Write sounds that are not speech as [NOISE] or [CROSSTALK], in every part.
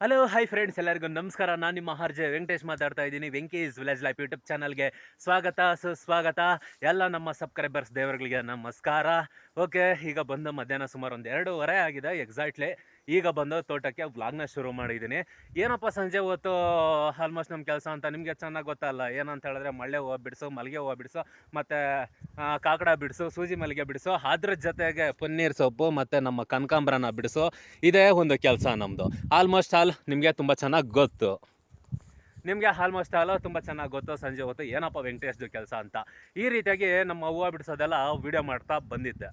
Hello hi friends ಎಲ್ಲರಿಗೂ ನಮಸ್ಕಾರ. ನಾನು ನಿಮ್ಮ ಹರ್ಜೆ ವೆಂಕಟೇಶ್ ಮಾತಾಡ್ತಾ ಇದ್ದೀನಿ. ವೆಂಕೀಸ್ ವಿಲೇಜ್ ಲೈಫ್ ಯೂಟ್ಯೂಬ್ ಚಾನಲ್ಗೆ ಸ್ವಾಗತ, ಸುಸ್ವಾಗತ. ಎಲ್ಲ ನಮ್ಮ ಸಬ್ಸ್ಕ್ರೈಬರ್ಸ್ ದೇವರುಗಳಿಗೆ ನಮಸ್ಕಾರ. ಓಕೆ ಈಗ ಬಂದು ಮಧ್ಯಾಹ್ನ ಸುಮಾರು ಒಂದು ಎರಡೂವರೆ ಆಗಿದೆ ಎಕ್ಸಾಕ್ಟ್ಲಿ ಈಗ ಬಂದು ತೋಟಕ್ಕೆ ವ್ಲಾಗ್ನ ಶುರು ಮಾಡಿದ್ದೀನಿ. ಏನಪ್ಪ ಸಂಜೆ ಹೊತ್ತು ಆಲ್ಮೋಸ್ಟ್ ನಮ್ಮ ಕೆಲಸ ಅಂತ ನಿಮಗೆ ಚೆನ್ನಾಗಿ ಗೊತ್ತಲ್ಲ ಏನಂತ ಹೇಳಿದ್ರೆ ಮಳ್ಳೆ ಹೂವು ಬಿಡಿಸು, ಮಲ್ಲಿಗೆ ಹೂವು ಬಿಡಿಸು, ಮತ್ತು ಕಾಕಡ ಬಿಡಿಸು, ಸೂಜಿ ಮಲ್ಲಿಗೆ ಬಿಡಿಸು, ಅದ್ರ ಜೊತೆಗೆ ಪನ್ನೀರ್ ಸೊಪ್ಪು ಮತ್ತು ನಮ್ಮ ಕನಕಾಂಬ್ರನ ಬಿಡಿಸು. ಇದೇ ಒಂದು ಕೆಲಸ ನಮ್ಮದು ಆಲ್ಮೋಸ್ಟ್ ಆಲ್ ನಿಮಗೆ ತುಂಬ ಚೆನ್ನಾಗಿ ಗೊತ್ತು. ನಿಮಗೆ ಆಲ್ಮೋಸ್ಟ್ ಆಲ್ ತುಂಬ ಚೆನ್ನಾಗಿ ಗೊತ್ತು ಸಂಜೆ ಹೊತ್ತು ಏನಪ್ಪ ವೆಂಕಟೇಶ್ದು ಕೆಲಸ ಅಂತ. ಈ ರೀತಿಯಾಗಿ ನಮ್ಮ ಹೂವು ಬಿಡಿಸೋದೆಲ್ಲ ವಿಡಿಯೋ ಮಾಡ್ತಾ ಬಂದಿದ್ದೆ.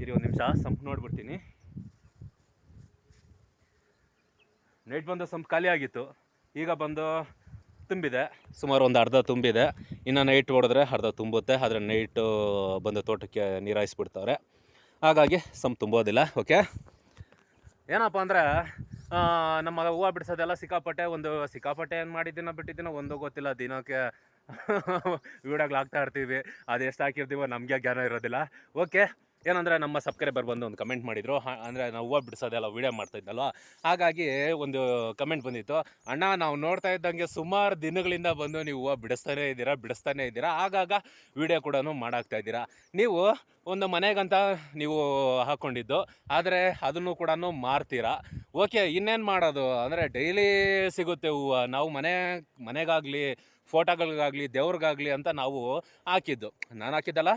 ಇರಿ ಒಂದು ನಿಮಿಷ, ಸಂಪ್ ನೋಡ್ಬಿಡ್ತೀನಿ. ನೈಟ್ ಬಂದು ಸ್ವಲ್ಪ ಖಾಲಿ ಆಗಿತ್ತು. ಈಗ ಬಂದು ತುಂಬಿದೆ. ಸುಮಾರು ಒಂದು ಅರ್ಧ ತುಂಬಿದೆ. ಇನ್ನು ನೈಟ್ ಹೊಡೆದ್ರೆ ಅರ್ಧ ತುಂಬುತ್ತೆ. ಆದರೆ ನೈಟು ಬಂದು ತೋಟಕ್ಕೆ ನೀರಾಯಿಸ್ಬಿಡ್ತಾವ್ರೆ ಹಾಗಾಗಿ ಸಂಪ್ ತುಂಬೋದಿಲ್ಲ. ಓಕೆ ಏನಪ್ಪ ಅಂದರೆ ನಮ್ಮ ಹೂವು ಬಿಡಿಸೋದೆಲ್ಲ ಸಿಕ್ಕಾಪಟ್ಟೆ ಒಂದು ಸಿಕ್ಕಾಪಟ್ಟೆ ಏನು ಮಾಡಿದ್ದೀನ ಬಿಟ್ಟಿದ್ದೀನೋ ಒಂದು ಗೊತ್ತಿಲ್ಲ. ದಿನಕ್ಕೆ [LAUGHS] ವಿಡಿಯೋಗಳು ಹಾಕ್ತಾ ಇರ್ತೀವಿ. ಅದು ಎಷ್ಟು ಹಾಕಿರ್ತೀವೋ ನಮಗೆ ಜ್ಞಾನ ಇರೋದಿಲ್ಲ. ಓಕೆ ಏನಂದರೆ ನಮ್ಮ ಸಬ್ಸ್ಕ್ರೈಬರ್ ಬಂದು ಒಂದು ಕಮೆಂಟ್ ಮಾಡಿದರು. ಅಂದರೆ ನಾವು ಹೂವು ಬಿಡಿಸೋದೆಲ್ಲ ವೀಡಿಯೋ ಮಾಡ್ತಾ ಇದ್ದಲ್ವ ಹಾಗಾಗಿ ಒಂದು ಕಮೆಂಟ್ ಬಂದಿತ್ತು. ಅಣ್ಣ, ನಾವು ನೋಡ್ತಾ ಇದ್ದಂಗೆ ಸುಮಾರು ದಿನಗಳಿಂದ ಬಂದು ನೀವು ಹೂವು ಬಿಡಿಸ್ತಾನೆ ಇದ್ದೀರಾ, ಬಿಡಿಸ್ತಾನೇ ಇದ್ದೀರಾ, ಆಗಾಗ ವೀಡಿಯೋ ಕೂಡ ಮಾಡಾಕ್ತಾ ಇದ್ದೀರಾ. ನೀವು ಒಂದು ಮನೆಗಂತ ನೀವು ಹಾಕ್ಕೊಂಡಿದ್ದು ಆದರೆ ಅದನ್ನು ಕೂಡ ಮಾರ್ತೀರಾ? ಓಕೆ, ಇನ್ನೇನು ಮಾಡೋದು? ಅಂದರೆ ಡೈಲಿ ಸಿಗುತ್ತೆ ಹೂವು. ನಾವು ಮನೆ, ಮನೆಗಾಗಲಿ, ಫೋಟೋಗಳಿಗಾಗಲಿ, ದೇವ್ರಿಗಾಗಲಿ ಅಂತ ನಾವು ಹಾಕಿದ್ದು. ನಾನು ಹಾಕಿದ್ದಲ್ಲ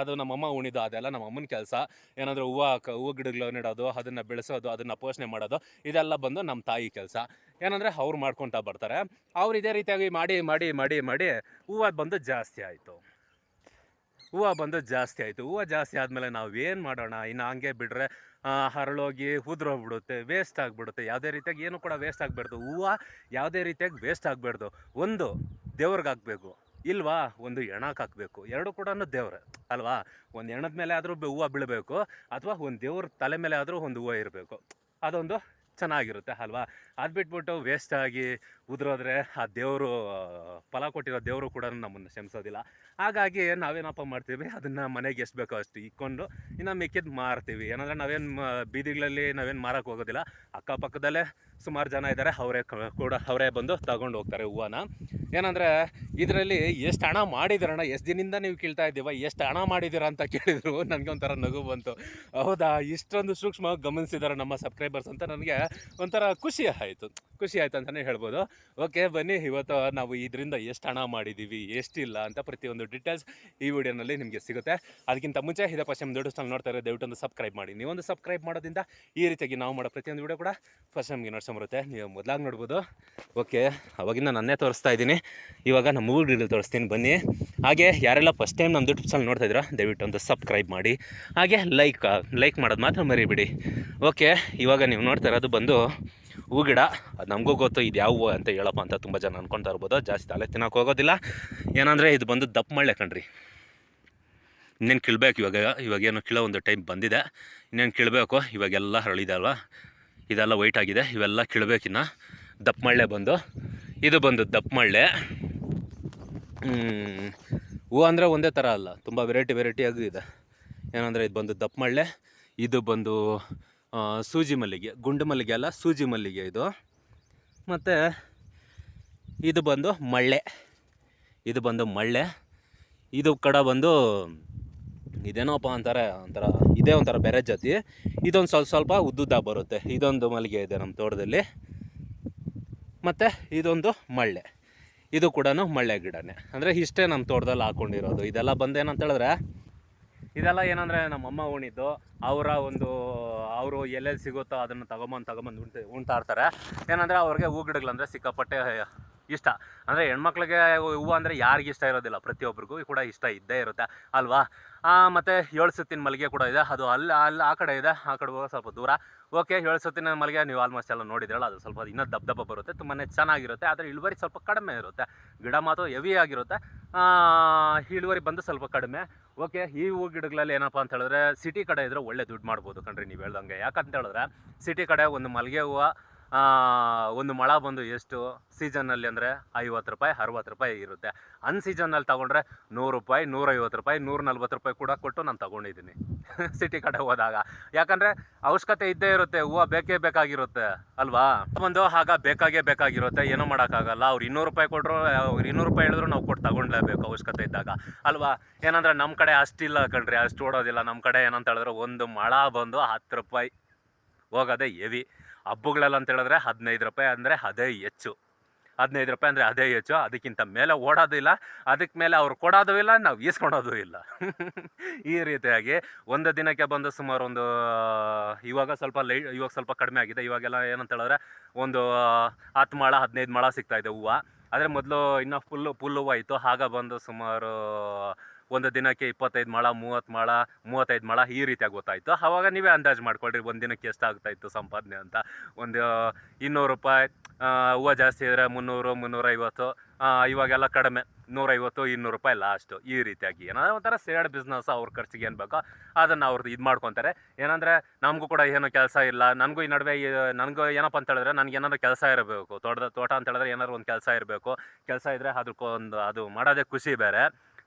ಅದು ನಮ್ಮಮ್ಮ ಉಣಿದು, ಅದೆಲ್ಲ ನಮ್ಮ ಅಮ್ಮನ ಕೆಲಸ. ಏನಾದರೂ ಹೂವು ಹೂವು ಗಿಡಗಳು ನೆಡೋದು, ಅದನ್ನು ಬೆಳೆಸೋದು, ಅದನ್ನು ಪೋಷಣೆ ಮಾಡೋದು, ಇದೆಲ್ಲ ಬಂದು ನಮ್ಮ ತಾಯಿ ಕೆಲಸ. ಏನಂದರೆ ಅವ್ರು ಮಾಡ್ಕೊತಾ ಬರ್ತಾರೆ. ಅವ್ರು ಇದೇ ರೀತಿಯಾಗಿ ಮಾಡಿ ಮಾಡಿ ಮಾಡಿ ಮಾಡಿ ಹೂವು ಬಂದು ಜಾಸ್ತಿ ಆಯಿತು. ಹೂವು ಬಂದು ಜಾಸ್ತಿ ಆಯಿತು. ಹೂವು ಜಾಸ್ತಿ ಆದಮೇಲೆ ನಾವು ಏನು ಮಾಡೋಣ? ಇನ್ನು ಹಂಗೆ ಬಿಟ್ಟರೆ ಹರಳೋಗಿ ಉದುರೋಗ್ಬಿಡುತ್ತೆ ವೇಸ್ಟ್ ಆಗಿಬಿಡುತ್ತೆ. ಯಾವುದೇ ರೀತಿಯಾಗಿ ಏನು ಕೂಡ ವೇಸ್ಟ್ ಆಗಬಾರ್ದು. ಹೂವು ಯಾವುದೇ ರೀತಿಯಾಗಿ ವೇಸ್ಟ್ ಆಗಬಾರ್ದು. ಒಂದು, ದೇವ್ರಿಗೆ ಹಾಕಬೇಕು. ಇಲ್ವಾ? ಒಂದು ಎಣಕ್ಕೆ ಹಾಕಬೇಕು. ಎರಡು ಕೂಡ ದೇವ್ರೆ, ಅಲ್ವಾ? ಒಂದು ಎಣದ ಮೇಲೆ ಆದರೂ ಹೂವು ಬೀಳಬೇಕು, ಅಥವಾ ಒಂದು ದೇವ್ರ ತಲೆ ಮೇಲೆ ಆದರೂ ಒಂದು ಹೂವು ಇರಬೇಕು. ಅದೊಂದು ಚೆನ್ನಾಗಿರುತ್ತೆ ಅಲ್ವಾ? ಅದು ಬಿಟ್ಬಿಟ್ಟು ವೇಸ್ಟ್ ಆಗಿ ಉದುರೋದ್ರೆ ಆ ದೇವರು ಫಲ ಕೊಟ್ಟಿರೋ ದೇವರು ಕೂಡ ನಮ್ಮನ್ನು ಕ್ಷಮಿಸೋದಿಲ್ಲ ಹಾಗಾಗಿ ನಾವೇನಪ್ಪ ಮಾಡ್ತೀವಿ? ಅದನ್ನು ಮನೆಗೆ ಎಷ್ಟು ಬೇಕೋ ಅಷ್ಟು ಇಕ್ಕೊಂಡು ಇನ್ನು ಮಿಕ್ಕಿದ್ದು ಮಾರ್ತೀವಿ. ಏನಂದರೆ ನಾವೇನು ಬೀದಿಗಳಲ್ಲಿ ನಾವೇನು ಮಾರಕ್ಕೆ ಹೋಗೋದಿಲ್ಲ. ಅಕ್ಕಪಕ್ಕದಲ್ಲೇ ಸುಮಾರು ಜನ ಇದ್ದಾರೆ ಅವರೇ ಕೂಡ ಅವರೇ ಬಂದು ತಗೊಂಡು ಹೋಗ್ತಾರೆ ಹೂವನ ಏನಂದರೆ ಇದರಲ್ಲಿ ಎಷ್ಟು ಹಣ ಮಾಡಿದಿರಣ್ಣ ಎಷ್ಟು ದಿನದಿಂದ ನೀವು ಕೇಳ್ತಾ ಇದ್ದೀವ? ಎಷ್ಟು ಹಣ ಮಾಡಿದ್ದೀರಾ ಅಂತ ಕೇಳಿದ್ರು. ನನಗೆ ಒಂಥರ ನಗು ಬಂತು. ಹೌದಾ? ಇಷ್ಟೊಂದು ಸೂಕ್ಷ್ಮವಾಗಿ ಗಮನಿಸಿದ್ದಾರೆ ನಮ್ಮ ಸಬ್ಸ್ಕ್ರೈಬರ್ಸ್ ಅಂತ. ನನಗೆ ಒಂಥರ ಖುಷಿ ಆಯಿತು. ಖುಷಿ ಆಯಿತು ಅಂತಲೇ ಹೇಳ್ಬೋದು. ಓಕೆ ಬನ್ನಿ, ಇವತ್ತು ನಾವು ಇದರಿಂದ ಎಷ್ಟು ಹಣ ಮಾಡಿದ್ದೀವಿ ಎಷ್ಟಿಲ್ಲ ಅಂತ ಪ್ರತಿಯೊಂದು ಡೀಟೇಲ್ಸ್ ಈ ವಿಡಿಯೋನಲ್ಲಿ ನಿಮಗೆ ಸಿಗುತ್ತೆ. ಅದಕ್ಕಿಂತ ಮುಂಚೆ ಇದೇ ಟೈಮ್ ದೊಡ್ಡ ಚಾನಲ್ ನೋಡ್ತಾ ದಯವಿಟ್ಟು ಒಂದು ಸಬ್ಸ್ಕ್ರೈಬ್ ಮಾಡಿ. ನೀವೊಂದು ಸಬ್ಸ್ಕ್ರೈಬ್ ಮಾಡೋದ್ರಿಂದ ಈ ರೀತಿಯಾಗಿ ನಾವು ಮಾಡೋ ಪ್ರತಿಯೊಂದು ವಿಡಿಯೋ ಕೂಡ ಫಸ್ಟ್ ನಮಗೆ ನೋಡ್ಸಂಬರುತ್ತೆ ನೀವು ಮೊದಲಾಗಿ ನೋಡ್ಬೋದು. ಓಕೆ ಅವಾಗಿಂದ ನನ್ನೇ ತೋರಿಸ್ತಾ ಇದ್ದೀನಿ. ಇವಾಗ ನಮ್ಮ ಮೂರು ತೋರಿಸ್ತೀನಿ. ಬನ್ನಿ. ಹಾಗೆ ಯಾರೆಲ್ಲ ಫಸ್ಟ್ ಟೈಮ್ ನಮ್ಮ ಯೂಟ್ಯೂಬ್ ಚಾನಲ್ ನೋಡ್ತಾ ಇದ್ದೀರಾ, ದಯವಿಟ್ಟು ಒಂದು ಸಬ್ಸ್ಕ್ರೈಬ್ ಮಾಡಿ. ಹಾಗೆ ಲೈಕ್ ಲೈಕ್ ಮಾಡೋದು ಮಾತ್ರ ಮರಿಬಿಡಿ. ಓಕೆ ಇವಾಗ ನೀವು ನೋಡ್ತಾ ಇರೋದು ಬಂದು, ಹೂ ಗಿಡ, ನಮಗೂ ಗೊತ್ತು ಇದು ಯಾವ ಹೂವು ಅಂತ ಹೇಳಪ್ಪ ಅಂತ ತುಂಬ ಜನ ಅನ್ಕೊಳ್ತಾ ಇರ್ಬೋದು. ಜಾಸ್ತಿ ತಲೆ ತಿನ್ನೋಕೆ ಹೋಗೋದಿಲ್ಲ. ಏನಂದರೆ ಇದು ಬಂದು ದಪ್ಪ ಮಳೆ ಕಣ್ರಿ. ಇನ್ನೇನು ಕೀಳ್ಬೇಕು ಇವಾಗ ಇವಾಗ ಏನು ಕೀಳೋ ಒಂದು ಟೈಮ್ ಬಂದಿದೆ. ಇನ್ನೇನು ಕೀಳಬೇಕು? ಇವಾಗೆಲ್ಲ ಹರಳಿದೆ ಅಲ್ವಾ? ಇದೆಲ್ಲ ವೈಟ್ ಆಗಿದೆ. ಇವೆಲ್ಲ ಕೀಳ್ಬೇಕಿನ್ನ ದಪ್ಪ ಮಳ್ಳೆ ಬಂದು. ಇದು ಬಂದು ದಪ್ಪ ಮಳ್ಳೆ ಹೂವು ಅಂದರೆ ಒಂದೇ ಥರ ಅಲ್ಲ. ತುಂಬ ವೆರೈಟಿ ವೆರೈಟಿಯಾಗೂ ಇದೆ. ಏನಂದರೆ ಇದು ಬಂದು ದಪ್ಪ ಮಳ್ಳೆ ಇದು ಬಂದು ಸೂಜಿ ಮಲ್ಲಿಗೆ, ಗುಂಡು ಮಲ್ಲಿಗೆ ಅಲ್ಲ, ಸೂಜಿ ಮಲ್ಲಿಗೆ ಇದು. ಮತ್ತು ಇದು ಬಂದು ಮಳ್ಳೆ. ಇದು ಬಂದು ಮಳ್ಳೆ. ಇದು ಕಡ ಬಂದು ಇದೇನೋಪ್ಪ ಅಂತಾರೆ, ಒಂಥರ, ಇದೇ ಒಂಥರ ಬೇರೆ ಜಾತಿ. ಇದೊಂದು ಸ್ವಲ್ಪ ಸ್ವಲ್ಪ ಉದ್ದುದ್ದ ಬರುತ್ತೆ. ಇದೊಂದು ಮಲ್ಲಿಗೆ ಇದೆ ನಮ್ಮ ತೋಟದಲ್ಲಿ. ಮತ್ತು ಇದೊಂದು ಮಳ್ಳೆ. ಇದು ಕೂಡ ಮಳ್ಳೆ ಗಿಡನೇ. ಅಂದರೆ ಇಷ್ಟೇ ನಮ್ಮ ತೋಟದಲ್ಲಿ ಹಾಕ್ಕೊಂಡಿರೋದು ಇದೆಲ್ಲ ಬಂದೇನಂತ ಹೇಳಿದ್ರೆ ಇದೆಲ್ಲ ಏನಂದರೆ ನಮ್ಮ ಅಮ್ಮ ಉಣಿದ್ದು ಅವರ ಒಂದು, ಅವರು ಎಲ್ಲೆಲ್ಲಿ ಸಿಗುತ್ತೋ ಅದನ್ನು ತಗೊಂಬಂದು ತಗೊಂಬಂದು ಉಣ್ತಾ ಉಣ್ತಾ ಇರ್ತಾರೆ ಏನಂದರೆ ಅವ್ರಿಗೆ ಹೂ ಗಿಡಗಳಂದರೆ ಸಿಕ್ಕಾಪಟ್ಟೆ ಇಷ್ಟ. ಅಂದರೆ ಹೆಣ್ಮಕ್ಳಿಗೆ ಹೂವು ಅಂದರೆ ಯಾರಿಗೆ ಇಷ್ಟ ಇರೋದಿಲ್ಲ. ಪ್ರತಿಯೊಬ್ಬರಿಗೂ ಕೂಡ ಇಷ್ಟ ಇದ್ದೇ ಇರುತ್ತೆ. ಅಲ್ವಾ? ಮತ್ತು ಏಳು ಸುತ್ತಿನ ಮಲ್ಲಿಗೆ ಕೂಡ ಇದೆ. ಅದು ಅಲ್ಲಿ ಅಲ್ಲಿ ಆ ಕಡೆ ಇದೆ. ಆ ಕಡೆ ಹೋಗೋ ಸ್ವಲ್ಪ ದೂರ. ಓಕೆ, ಏಳು ಸುತ್ತಿನ ಮಲ್ಲಿಗೆ ನೀವು ಆಲ್ಮೋಸ್ಟ್ ಎಲ್ಲ ನೋಡಿದ್ರಲ್ಲ, ಅದು ಸ್ವಲ್ಪ ಇನ್ನೂ ದಬ್ಬ ಬರುತ್ತೆ. ತುಂಬಾ ಚೆನ್ನಾಗಿರುತ್ತೆ. ಆದರೆ ಇಳುವರಿ ಸ್ವಲ್ಪ ಕಡಿಮೆ ಇರುತ್ತೆ. ಗಿಡ ಮಾತ್ರ ಹೆವಿ ಆಗಿರುತ್ತೆ. ಇಳುವರಿ ಬಂದು ಸ್ವಲ್ಪ ಕಡಿಮೆ. ಓಕೆ, ಈ ಹೂ ಗಿಡಗಳಲ್ಲಿ ಏನಪ್ಪ ಅಂತ ಹೇಳಿದ್ರೆ ಸಿಟಿ ಕಡೆ ಇದ್ರೆ ಒಳ್ಳೆ ದುಡ್ಡು ಮಾಡ್ಬೋದು ಕಣ್ರಿ ನೀವು ಹೇಳ್ದಂಗೆ. ಯಾಕಂತ ಹೇಳಿದ್ರೆ ಸಿಟಿ ಕಡೆ ಒಂದು ಮಲ್ಲಿಗೆ ಹೂವು ಒಂದು ಮೊಳ ಬಂದು ಎಷ್ಟು? ಸೀಸನ್ನಲ್ಲಿ ಅಂದರೆ ಐವತ್ತು ರೂಪಾಯಿ, ಅರವತ್ತು ರೂಪಾಯಿ ಇರುತ್ತೆ. ಅನ್ ಸೀಸನ್ನಲ್ಲಿ ತೊಗೊಂಡ್ರೆ ನೂರು ರೂಪಾಯಿ, ನೂರೈವತ್ತು ರೂಪಾಯಿ ನೂರ ನಲ್ವತ್ತು ರೂಪಾಯಿ ಕೂಡ ಕೊಟ್ಟು ನಾನು ತೊಗೊಂಡಿದ್ದೀನಿ. [LAUGHS] ಸಿಟಿ ಕಡೆ ಹೋದಾಗ. ಯಾಕಂದರೆ ಅವಶ್ಯಕತೆ ಇದ್ದೇ ಇರುತ್ತೆ. ಹೂವು ಬೇಕೇ ಬೇಕಾಗಿರುತ್ತೆ, ಅಲ್ವಾ? ಒಂದು ಆಗ ಬೇಕಾಗೇ ಬೇಕಾಗಿರುತ್ತೆ. ಏನೂ ಮಾಡೋಕ್ಕಾಗಲ್ಲ. ಅವ್ರು ಇನ್ನೂರು ರೂಪಾಯಿ ಕೊಟ್ಟರು ಅವ್ರು ಇನ್ನೂರು ರೂಪಾಯಿ ಹೇಳಿದ್ರು ನಾವು ಕೊಟ್ಟು ತೊಗೊಂಡ್ಲೇಬೇಕು ಅವಶ್ಯಕತೆ ಇದ್ದಾಗ, ಅಲ್ವಾ? ಏನಂದ್ರೆ ನಮ್ಮ ಕಡೆ ಅಷ್ಟಿಲ್ಲ ಕಣ್ರಿ, ಅಷ್ಟು ಓಡೋದಿಲ್ಲ. ನಮ್ಮ ಕಡೆ ಏನಂತ ಹೇಳಿದ್ರೆ ಒಂದು ಮಳ ಬಂದು ಹತ್ತು ರೂಪಾಯಿ ಹೋಗೋದೇ ಹೆವಿ. ಹಬ್ಬಗಳೆಲ್ಲ ಅಂತ ಹೇಳಿದ್ರೆ ಹದಿನೈದು ರೂಪಾಯಿ ಅಂದರೆ ಅದೇ ಹೆಚ್ಚು. ಹದಿನೈದು ರೂಪಾಯಿ ಅಂದರೆ ಅದೇ ಹೆಚ್ಚು. ಅದಕ್ಕಿಂತ ಮೇಲೆ ಓಡೋದು ಇಲ್ಲ. ಅದಕ್ಕೆ ಮೇಲೆ ಅವ್ರು ಕೊಡೋದು ಇಲ್ಲ, ನಾವು ಈಸ್ಕೊಳೋದು ಇಲ್ಲ. [LAUGHS] ಈ ರೀತಿಯಾಗಿ ಒಂದು ದಿನಕ್ಕೆ ಬಂದು ಸುಮಾರು ಒಂದು, ಇವಾಗ ಸ್ವಲ್ಪ ಲೈ, ಇವಾಗ ಸ್ವಲ್ಪ ಕಡಿಮೆ ಆಗಿದೆ. ಇವಾಗೆಲ್ಲ ಏನಂತ ಹೇಳಿದ್ರೆ ಒಂದು, ಹತ್ತು ಮಾಳ, ಹದಿನೈದು ಮಾಳ ಸಿಗ್ತಾ ಇದೆ ಹೂವು. ಆದರೆ ಮೊದಲು ಇನ್ನೂ ಫುಲ್ಲು ಫುಲ್ ಹೂವು ಇತ್ತು ಆಗ ಬಂದು ಸುಮಾರು ಒಂದು ದಿನಕ್ಕೆ ಇಪ್ಪತ್ತೈದು ಮಾಳ, ಮೂವತ್ತು ಮಾಳ, ಮೂವತ್ತೈದು ಮಳ ಈ ರೀತಿಯಾಗಿ ಗೊತ್ತಾಯಿತು. ಆವಾಗ ನೀವೇ ಅಂದಾಜು ಮಾಡ್ಕೊಳ್ರಿ, ಒಂದು ದಿನಕ್ಕೆ ಎಷ್ಟಾಗ್ತಾಯಿತ್ತು ಸಂಪಾದನೆ ಅಂತ. ಒಂದು ಇನ್ನೂರು ರೂಪಾಯಿ ಹೂವು ಜಾಸ್ತಿ ಇದ್ದರೆ ಮುನ್ನೂರು, ಮುನ್ನೂರೈವತ್ತು ಇವಾಗೆಲ್ಲ ಕಡಿಮೆ, ನೂರೈವತ್ತು, ಇನ್ನೂರು ರೂಪಾಯಿ ಲಾಸ್ಟು ಈ ರೀತಿಯಾಗಿ. ಏನಾದ್ರು ಒಂಥರ ಸೇಡ್ ಬಿಸ್ನೆಸ್ ಅವ್ರ ಖರ್ಚಿಗೆ ಏನು ಬೇಕೋ ಅದನ್ನು ಅವ್ರದ್ದು ಇದು ಮಾಡ್ಕೊತಾರೆ. ಏನಂದರೆ ನಮಗೂ ಕೂಡ ಏನು ಕೆಲಸ ಇಲ್ಲ. ನನಗೂ ಈ ನಡುವೆ ನನಗೂ ಏನಪ್ಪ ಅಂತ ಹೇಳಿದ್ರೆ ನನಗೆ ಏನಾದ್ರು ಕೆಲಸ ಇರಬೇಕು. ತೋಟದ, ತೋಟ ಅಂತ ಹೇಳಿದ್ರೆ ಏನಾದ್ರು ಒಂದು ಕೆಲಸ ಇರಬೇಕು. ಕೆಲಸ ಇದ್ದರೆ ಅದಕ್ಕೊಂದು ಅದು ಮಾಡೋದೇ ಖುಷಿ ಬೇರೆ.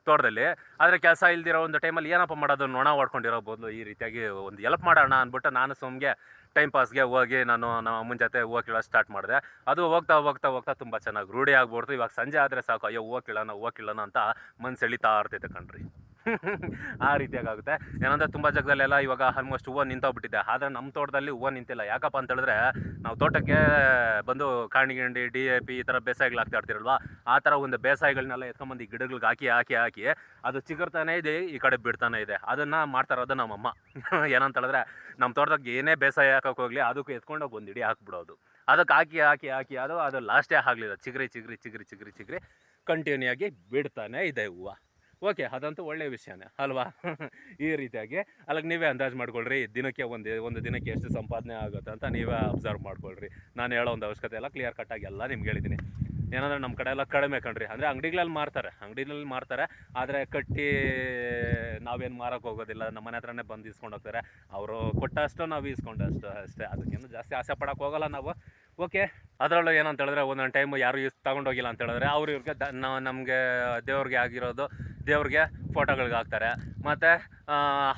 ತೋಟದಲ್ಲಿ. ಆದರೆ ಕೆಲಸ ಇಲ್ದಿರೋ ಒಂದು ಟೈಮಲ್ಲಿ ಏನಪ್ಪ ಮಾಡೋದು? ನೊಣ ಹೊಡ್ಕೊಂಡಿರೋ ಬದಲು ಈ ರೀತಿಯಾಗಿ ಒಂದು ಎಲ್ಪ್ ಮಾಡೋಣ ಅಂದ್ಬಿಟ್ಟು ನಾನು ಸುಮ್ಗೆ ಟೈಮ್ ಪಾಸ್ಗೆ ಹೋಗಿ ನಾನು ನಮ್ಮ ಅಮ್ಮನ ಜೊತೆ ಹೂವು ಕೀಳೋದು ಸ್ಟಾರ್ಟ್ ಮಾಡಿದೆ. ಅದು ಹೋಗ್ತಾ ಹೋಗ್ತಾ ಹೋಗ್ತಾ ತುಂಬ ಚೆನ್ನಾಗಿ ರೂಢಿ ಆಗ್ಬಿಡ್ತು. ಇವಾಗ ಸಂಜೆ ಆದರೆ ಸಾಕು. ಅಯ್ಯೋ ಹೂವು ಕೀಳೋಣ ಹೂವು ಕೀಳೋಣ ಅಂತ ಮನ್ಸು ಎಳಿತಾ ಇರ್ತೈತೆ ಕಣ್ರಿ. ಆ ರೀತಿಯಾಗಿ ಆಗುತ್ತೆ. ಏನಂದ್ರೆ ತುಂಬ ಜಾಗದಲ್ಲೆಲ್ಲ ಇವಾಗ ಆಲ್ಮೋಸ್ಟ್ ಹೂವು ನಿಂತೋಗ್ಬಿಟ್ಟಿದೆ. ಆದರೆ ನಮ್ಮ ತೋಟದಲ್ಲಿ ಹೂವು ನಿಂತಿಲ್ಲ. ಯಾಕಪ್ಪ ಅಂತ ಹೇಳಿದ್ರೆ ನಾವು ತೋಟಕ್ಕೆ ಬಂದು ಕಾಣಿ ಗಿಂಡಿ ಡಿ ಎ ಪಿ ಈ ಥರ ಬೇಸಾಯಗಳು ಹಾಕ್ತಾ ಇರ್ತೀರಲ್ವಾ? ಆ ಥರ ಒಂದು ಬೇಸಾಯಗಳನ್ನೆಲ್ಲ ಎತ್ಕೊಂಬಂದು ಈ ಗಿಡಗಳಿಗೆ ಹಾಕಿ ಹಾಕಿ ಹಾಕಿ ಅದು ಚಿಗುರ್ತಾನೆ ಇದೆ, ಈ ಕಡೆ ಬಿಡ್ತಾನೆ ಇದೆ. ಅದನ್ನು ಮಾಡ್ತಾ ಇರೋದು ನಮ್ಮಮ್ಮ [LAUGHS] ಏನಂತ ಹೇಳಿದ್ರೆ ನಮ್ಮ ತೋಟದಾಗ ಏನೇ ಬೇಸಾಯ ಹಾಕೋಕೆ ಹೋಗಲಿ, ಅದಕ್ಕೆ ಎತ್ಕೊಂಡೋಗಿ ಒಂದು ಇಡಿ ಹಾಕ್ಬಿಡೋದು. ಅದಕ್ಕೆ ಹಾಕಿ ಹಾಕಿ ಹಾಕಿ, ಅದು ಅದು ಲಾಸ್ಟೇ ಆಗಲಿಲ್ಲ. ಚಿಗ್ರಿ ಚಿಗ್ರಿ ಚಿಗ್ರಿ ಚಿಗ್ರಿ ಚಿಗ್ರಿ ಕಂಟಿನ್ಯೂ ಆಗಿ ಬಿಡ್ತಾನೆ ಇದೆ ಹೂವು. ಓಕೆ, ಅದಂತೂ ಒಳ್ಳೆಯ ವಿಷಯನೇ, ಅಲ್ವಾ? ಈ ರೀತಿಯಾಗಿ. ಅಲ್ಲಿಗೆ ನೀವೇ ಅಂದಾಜು ಮಾಡ್ಕೊಳ್ರಿ, ದಿನಕ್ಕೆ ಒಂದು ಒಂದು ದಿನಕ್ಕೆ ಎಷ್ಟು ಸಂಪಾದನೆ ಆಗುತ್ತೆ ಅಂತ ನೀವೇ ಅಬ್ಸರ್ವ್ ಮಾಡ್ಕೊಳ್ರಿ. ನಾನು ಹೇಳೋ ಒಂದು ಅವಶ್ಯಕತೆ ಎಲ್ಲ ಕ್ಲಿಯರ್ ಕಟ್ಟಾಗಿ ಎಲ್ಲ ನಿಮ್ಗೆ ಹೇಳಿದ್ದೀನಿ ಏನಂದ್ರೆ ನಮ್ಮ ಕಡೆ ಎಲ್ಲ ಕಡಿಮೆ ಕಣ್ರಿ. ಅಂದರೆ ಅಂಗಡಿಗಳಲ್ಲಿ ಮಾರ್ತಾರೆ ಅಂಗಡಿಗಳಲ್ಲಿ ಮಾರ್ತಾರೆ, ಆದರೆ ಕಟ್ಟಿ ನಾವೇನು ಮಾರಕ್ಕೆ ಹೋಗೋದಿಲ್ಲ. ನಮ್ಮ ಮನೆ ಹತ್ರನೇ ಬಂದು ಇಸ್ಕೊಂಡು ಹೋಗ್ತಾರೆ. ಅವರು ಕೊಟ್ಟಷ್ಟು ನಾವು ಇಸ್ಕೊಂಡಷ್ಟು ಅಷ್ಟೇ. ಅದಕ್ಕೇನು ಜಾಸ್ತಿ ಆಸೆ ಪಡೋಕೆ ಹೋಗಲ್ಲ ನಾವು. ಓಕೆ, ಅದರಲ್ಲೂ ಏನಂತ ಹೇಳಿದ್ರೆ ಒಂದೊಂದು ಟೈಮ್ ಯಾರು ಯೂಸ್ ತಗೊಂಡೋಗಿಲ್ಲ ಅಂತ ಹೇಳಿದ್ರೆ ಅವ್ರು ಇವ್ರಿಗೆ ದ ನಮಗೆ ದೇವ್ರಿಗೆ ಆಗಿರೋದು ದೇವ್ರಿಗೆ ಫೋಟೋಗಳಿಗೆ ಹಾಕ್ತಾರೆ. ಮತ್ತು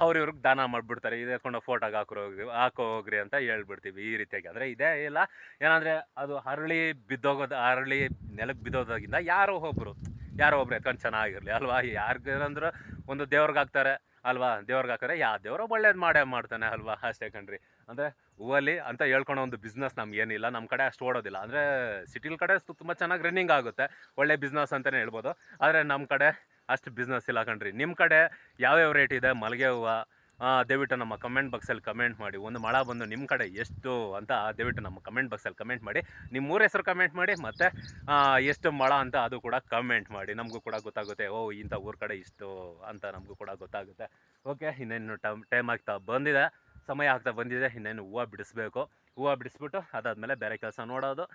ಅವ್ರಿವ್ರಿಗೆ ದಾನ ಮಾಡಿಬಿಡ್ತಾರೆ. ಇದೇ ಎತ್ಕೊಂಡು ಫೋಟೋಗೆ ಹಾಕ್ರೋ ಹಾಕೋ ಹೋಗ್ರಿ ಅಂತ ಹೇಳ್ಬಿಡ್ತೀವಿ ಈ ರೀತಿಯಾಗಿ. ಅಂದರೆ ಇದೇ ಇಲ್ಲ. ಏನಂದರೆ ಅದು ಅರಳಿ ಬಿದ್ದೋಗೋದು ಅರಳಿ ನೆಲಕ್ಕೆ ಬಿದ್ದೋದಾಗಿಂದ ಯಾರೋ ಒಬ್ಬರು ಯಾರೋ ಒಬ್ರು ಎತ್ಕೊಂಡು ಚೆನ್ನಾಗಿರಲಿ ಅಲ್ವಾ? ಯಾರಿಗಂದ್ರೆ ಒಂದು ದೇವ್ರಿಗೆ ಹಾಕ್ತಾರೆ ಅಲ್ವಾ? ದೇವ್ರಿಗೆ ಹಾಕಿದ್ರೆ ಯಾವ ದೇವ್ರು ಒಳ್ಳೇದು ಮಾಡೇ ಮಾಡ್ತಾನೆ ಅಲ್ವಾ? ಅಷ್ಟೇ ಕಣ್ರಿ. ಅಂದರೆ ಹೂವಲ್ಲಿ ಅಂತ ಹೇಳ್ಕೊಳೋ ಒಂದು ಬಿಸ್ನೆಸ್ ನಮ್ಗೇನಿಲ್ಲ ನಮ್ಮ ಕಡೆ ಅಷ್ಟು ಓಡೋದಿಲ್ಲ. ಅಂದರೆ ಸಿಟಿಲ್ ಕಡೆ ತುಂಬ ಚೆನ್ನಾಗಿ ರನ್ನಿಂಗ್ ಆಗುತ್ತೆ. ಒಳ್ಳೆ ಬಿಸ್ನೆಸ್ ಅಂತಲೇ ಹೇಳ್ಬೋದು. ಆದರೆ ನಮ್ಮ ಕಡೆ ಅಷ್ಟು ಬಿಸ್ನೆಸ್ ಇಲ್ಲ ಕಣ್ರಿ. ನಿಮ್ಮ ಕಡೆ ಯಾವ್ಯಾವ ರೇಟ್ ಇದೆ? ಮಲ್ಲಿಗೆ ಹೂವು ದಯವಿಟ್ಟು ನಮ್ಮ ಕಮೆಂಟ್ ಬಾಕ್ಸಲ್ಲಿ ಕಮೆಂಟ್ ಮಾಡಿ. ಒಂದು ಮಳ ಬಂದು ನಿಮ್ಮ ಕಡೆ ಎಷ್ಟು ಅಂತ ದಯವಿಟ್ಟು ನಮ್ಮ ಕಮೆಂಟ್ ಬಾಕ್ಸಲ್ಲಿ ಕಮೆಂಟ್ ಮಾಡಿ. ನಿಮ್ಮ ಊರ ಹೆಸರು ಕಮೆಂಟ್ ಮಾಡಿ, ಮತ್ತು ಎಷ್ಟು ಮಳ ಅಂತ ಅದು ಕೂಡ ಕಮೆಂಟ್ ಮಾಡಿ. ನಮಗೂ ಕೂಡ ಗೊತ್ತಾಗುತ್ತೆ, ಓ, ಇಂಥ ಊರ ಕಡೆ ಇಷ್ಟು ಅಂತ ನಮಗೂ ಕೂಡ ಗೊತ್ತಾಗುತ್ತೆ. ಓಕೆ ಇನ್ನೇನು ಟೈಮ್ ಟೈಮ್ ಆಗ್ತಾ ಬಂದಿದೆ. ಸಮಯ ಆಗ್ತಾ ಬಂದಿದೆ, ಇನ್ನೇನು ಹೂವು ಬಿಡಿಸ್ಬೇಕು. ಹೂವು ಬಿಡಿಸ್ಬಿಟ್ಟು ಅದಾದಮೇಲೆ ಬೇರೆ ಕೆಲಸ ನೋಡೋದು.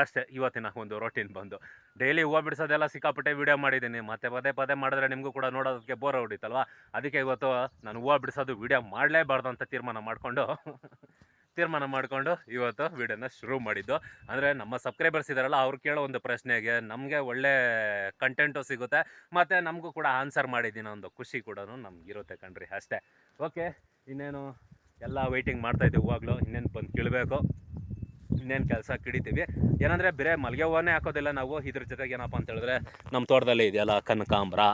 ಅಷ್ಟೇ ಇವತ್ತಿನ ಒಂದು ರೊಟೀನ್ ಬಂದು. ಡೈಲಿ ಹೂವು ಬಿಡಿಸೋದೆಲ್ಲ ಸಿಕ್ಕಾಪಟ್ಟೆ ವೀಡಿಯೋ ಮಾಡಿದ್ದೀನಿ. ಮತ್ತೆ ಪದೇ ಪದೇ ಮಾಡಿದ್ರೆ ನಿಮಗೂ ಕೂಡ ನೋಡೋದಕ್ಕೆ ಬೋರ್ ಹೊಡಿತಲ್ವಾ? ಅದಕ್ಕೆ ಇವತ್ತು ನಾನು ಹೂವು ಬಿಡಿಸೋದು ವೀಡಿಯೋ ಮಾಡಲೇಬಾರ್ದು ಅಂತ ತೀರ್ಮಾನ ಮಾಡಿಕೊಂಡು ತೀರ್ಮಾನ ಮಾಡಿಕೊಂಡು ಇವತ್ತು ವೀಡಿಯೋನ ಶುರು ಮಾಡಿದ್ದು. ಅಂದರೆ ನಮ್ಮ ಸಬ್ಸ್ಕ್ರೈಬರ್ಸ್ ಇದ್ದಾರಲ್ಲ ಅವ್ರು ಕೇಳೋ ಒಂದು ಪ್ರಶ್ನೆಗೆ ನಮಗೆ ಒಳ್ಳೆ ಕಂಟೆಂಟು ಸಿಗುತ್ತೆ. ಮತ್ತು ನಮಗೂ ಕೂಡ ಆನ್ಸರ್ ಮಾಡಿದ್ದೀನಿ ಒಂದು ಖುಷಿ ಕೂಡ ನಮಗಿರುತ್ತೆ ಕಣ್ರಿ ಅಷ್ಟೇ. ಓಕೆ ಇನ್ನೇನು? ಎಲ್ಲ ವೆಯ್ಟಿಂಗ್ ಮಾಡ್ತಾಯಿದ್ದೆ ಹೂವಾಗಲೂ. ಇನ್ನೇನು ಬಂದು ಕೀಳಬೇಕು ಇನ್ನೇನು ಕೆಲಸ ಕಿಡಿತೀವಿ. ಏನಂದರೆ ಬೇರೆ ಮಲ್ಲಿಗೆ ಹೂವನ್ನೇ ಹಾಕೋದಿಲ್ಲ ನಾವು. ಇದ್ರ ಜೊತೆಗೆ ಏನಪ್ಪ ಅಂತ ಹೇಳಿದ್ರೆ ನಮ್ಮ ತೋಟದಲ್ಲಿ ಇದೆಯಲ್ಲ ಕನಕಾಂಬ್ರ.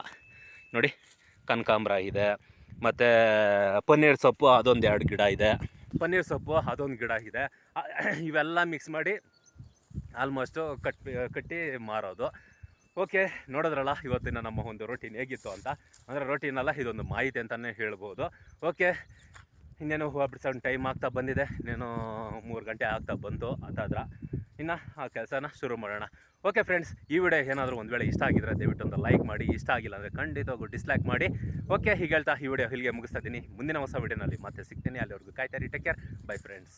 ನೋಡಿ ಕನಕಾಂಬ್ರ ಇದೆ. ಮತ್ತು ಪನ್ನೀರ್ ಸೊಪ್ಪು ಅದೊಂದು ಎರಡು ಗಿಡ ಇದೆ. ಪನ್ನೀರ್ ಸೊಪ್ಪು ಅದೊಂದು ಗಿಡ ಇದೆ. ಇವೆಲ್ಲ ಮಿಕ್ಸ್ ಮಾಡಿ ಆಲ್ಮೋಸ್ಟು ಕಟ್, ಕಟ್ಟಿ ಮಾರೋದು. ಓಕೆ ನೋಡಿದ್ರಲ್ಲ ಇವತ್ತಿನ ನಮ್ಮ ಒಂದು ರೊಟೀನ್ ಹೇಗಿತ್ತು ಅಂತ. ಅಂದರೆ ರೊಟೀನಲ್ಲ ಇದೊಂದು ಮಾಹಿತಿ ಅಂತಲೇ ಹೇಳ್ಬೋದು. ಓಕೆ ಇನ್ನೇನು ಹೂವು ಬಿಡಿಸೋ ಟೈಮ್ ಆಗ್ತಾ ಬಂದಿದೆ. ಇನ್ನೇನು ಮೂರು ಗಂಟೆ ಆಗ್ತಾ ಬಂತು ಅದಾದ್ರ ಇನ್ನು ಆ ಕೆಲಸನ ಶುರು ಮಾಡೋಣ. ಓಕೆ ಫ್ರೆಂಡ್ಸ್ ಈ ವಿಡಿಯೋ ಏನಾದರೂ ಒಂದು ವೇಳೆ ಇಷ್ಟ ಆಗಿದ್ರೆ ದಯವಿಟ್ಟು ಒಂದು ಲೈಕ್ ಮಾಡಿ. ಇಷ್ಟ ಆಗಿಲ್ಲ ಅಂದರೆ ಖಂಡಿತವಾಗೂ ಡಿಸ್ಲೈಕ್ ಮಾಡಿ. ಓಕೆ ಹೀಗೆ ಹೇಳ್ತಾ ಈ ವಿಡಿಯೋ ಇಲ್ಲಿಗೆ ಮುಗಿಸ್ತಾ ಇದ್ದೀನಿ. ಮುಂದಿನ ಹೊಸ ವಿಡಿಯೋನಲ್ಲಿ ಮತ್ತೆ ಸಿಗ್ತೀನಿ. ಅಲ್ಲಿವರೆಗೂ ಕಾಯ್ತಾರಿ ಟೇಕ್ ಕೇರ್ ಬೈ ಫ್ರೆಂಡ್ಸ್